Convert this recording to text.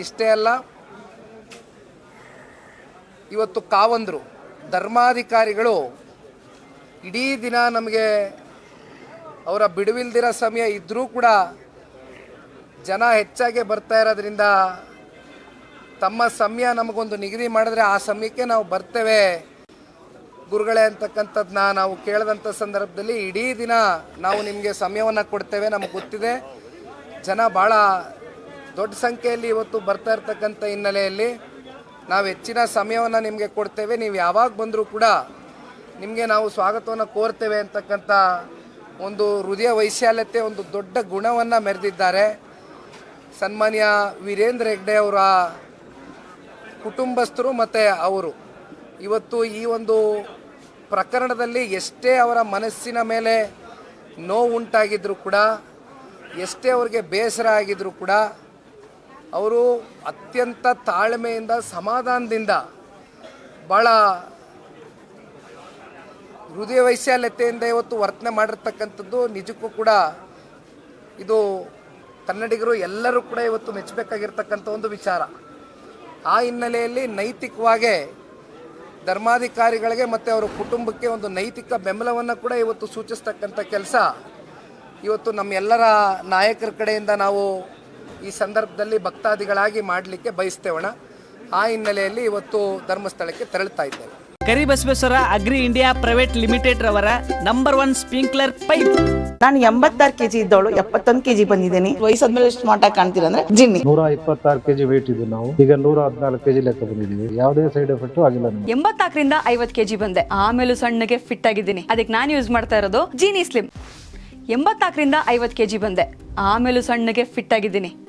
ಇಷ್ಟೇ ಅಲ್ಲ, ಇವತ್ತು ಕಾವಂದರು, ಧರ್ಮಾಧಿಕಾರಿಗಳು ಇಡೀ ದಿನ ನಮಗೆ ಅವರ ಬಿಡುವಿಲ್ದಿರೋ ಸಮಯ ಇದ್ದರೂ ಕೂಡ ಜನ ಹೆಚ್ಚಾಗಿ ಬರ್ತಾ ಇರೋದ್ರಿಂದ ತಮ್ಮ ಸಮಯ ನಮಗೊಂದು ನಿಗದಿ ಮಾಡಿದ್ರೆ ಆ ಸಮಯಕ್ಕೆ ನಾವು ಬರ್ತೇವೆ. ಗುರುಗಳೇ ಅಂತಕ್ಕಂಥದ್ದನ್ನ ನಾವು ಕೇಳಿದಂಥ ಸಂದರ್ಭದಲ್ಲಿ ಇಡೀ ದಿನ ನಾವು ನಿಮಗೆ ಸಮಯವನ್ನು ಕೊಡ್ತೇವೆ, ನಮಗೆ ಗೊತ್ತಿದೆ. ಜನ ಭಾಳ ದೊಡ್ಡ ಸಂಖ್ಯೆಯಲ್ಲಿ ಇವತ್ತು ಬರ್ತಾ ಇರ್ತಕ್ಕಂಥ ಹಿನ್ನೆಲೆಯಲ್ಲಿ ನಾವು ಹೆಚ್ಚಿನ ಸಮಯವನ್ನು ನಿಮಗೆ ಕೊಡ್ತೇವೆ. ನೀವು ಯಾವಾಗ ಬಂದರೂ ಕೂಡ ನಿಮಗೆ ನಾವು ಸ್ವಾಗತವನ್ನು ಕೋರ್ತೇವೆ ಅಂತಕ್ಕಂಥ ಒಂದು ಹೃದಯ ವೈಶಾಲ್ಯತೆ, ಒಂದು ದೊಡ್ಡ ಗುಣವನ್ನು ಮೆರೆದಿದ್ದಾರೆ. ಸನ್ಮಾನ್ಯ ವೀರೇಂದ್ರ ಹೆಗ್ಡೆ ಅವರ ಕುಟುಂಬಸ್ಥರು ಮತ್ತು ಅವರು. ಇವತ್ತು ಈ ಒಂದು ಪ್ರಕರಣದಲ್ಲಿ ಎಷ್ಟೇ ಅವರ ಮನಸ್ಸಿನ ಮೇಲೆ ನೋವು ಉಂಟಾಗಿದ್ದರೂ ಕೂಡ, ಎಷ್ಟೇ ಅವ್ರಿಗೆ ಬೇಸರ ಆಗಿದ್ದರೂ ಕೂಡ ಅವರು ಅತ್ಯಂತ ತಾಳ್ಮೆಯಿಂದ, ಸಮಾಧಾನದಿಂದ ಭಾಳ ಹೃದಯ ವೈಶಾಲ್ಯತೆಯಿಂದ ಇವತ್ತು ವರ್ತನೆ ಮಾಡಿರ್ತಕ್ಕಂಥದ್ದು. ನಿಜಕ್ಕೂ ಕೂಡ ಇದು ಕನ್ನಡಿಗರು ಎಲ್ಲರೂ ಕೂಡ ಇವತ್ತು ಮೆಚ್ಚಬೇಕಾಗಿರ್ತಕ್ಕಂಥ ಒಂದು ವಿಚಾರ. ಆ ಹಿನ್ನೆಲೆಯಲ್ಲಿ ನೈತಿಕವಾಗಿ ಧರ್ಮಾಧಿಕಾರಿಗಳಿಗೆ ಮತ್ತು ಅವರ ಕುಟುಂಬಕ್ಕೆ ಒಂದು ನೈತಿಕ ಬೆಂಬಲವನ್ನು ಕೂಡ ಇವತ್ತು ಸೂಚಿಸ್ತಕ್ಕಂಥ ಕೆಲಸ. ಇವತ್ತು ನಮ್ಮೆಲ್ಲರ ನಾಯಕರ ಕಡೆಯಿಂದ ನಾವು ಈ ಸಂದರ್ಭದಲ್ಲಿ ಭಕ್ತಾದಿಗಳಾಗಿ ಮಾಡಲಿಕ್ಕೆ ಬಯಸ್ತೇವಣ ಆ ಹಿನ್ನೆಲೆಯಲ್ಲಿ ಇವತ್ತು ಧರ್ಮಸ್ಥಳಕ್ಕೆ ತೆರಳುತ್ತಾ ಇದ್ದೇವೆ. Karibasaveshwara agri India private limited ರವರ ನಂಬರ್ ಒನ್ ಸ್ಪ್ರಿಂಕ್ಲರ್ ಪೈಪ್ ನಾನು ಎಂಬತ್ತಾರು ಕೆಜಿ ಇದ್ದವಳು ಎಪ್ಪತ್ತೊಂದು ಕೆಜಿ ಬಂದಿದ್ದೀನಿ. ವಯಸ್ಸಾದ್ಮೇಲೆ ಎಷ್ಟು ಮಾಟ ಕಾಣ್ತೀರ ಅಂದ್ರೆ ಜಿನ್ನಿ. ನೂರ ಇಪ್ಪತ್ತಾರು ಕೆಜಿ ವೇಟ್ ಇದ್ದು ನಾವು. ಈಗ ನೂರ ಹದಿನಾಲ್ಕು ಕೆಜಿ ಲೆಕ್ಕ ಬಂದಿದ್ದೀವಿ. ಯಾವುದೇ ಸೈಡ್ ಎಫೆಕ್ಟ್ ಆಗಿಲ್ಲ ಎಂಬತ್ತಾಕರಿಂದ ಎಂಬತ್ನಾಲ್ಕರಿಂದ ಐವತ್ ಕೆಜಿ ಬಂದೆ. ಆಮೇಲೂ ಸಣ್ಣಗೆ ಫಿಟ್ ಆಗಿದ್ದೀನಿ. ಅದಕ್ಕೆ ನಾನು ಯೂಸ್ ಮಾಡ್ತಾ ಇರೋದು ಜೀನಿ ಸ್ಲಿಮ್ ಎಂಬತ್ನಾಲ್ಕರಿಂದ ಐವತ್ತು ಕೆಜಿ ಬಂದೆ. ಆಮೇಲೂ ಸಣ್ಣಗೆ ಫಿಟ್ ಆಗಿದ್ದೀನಿ.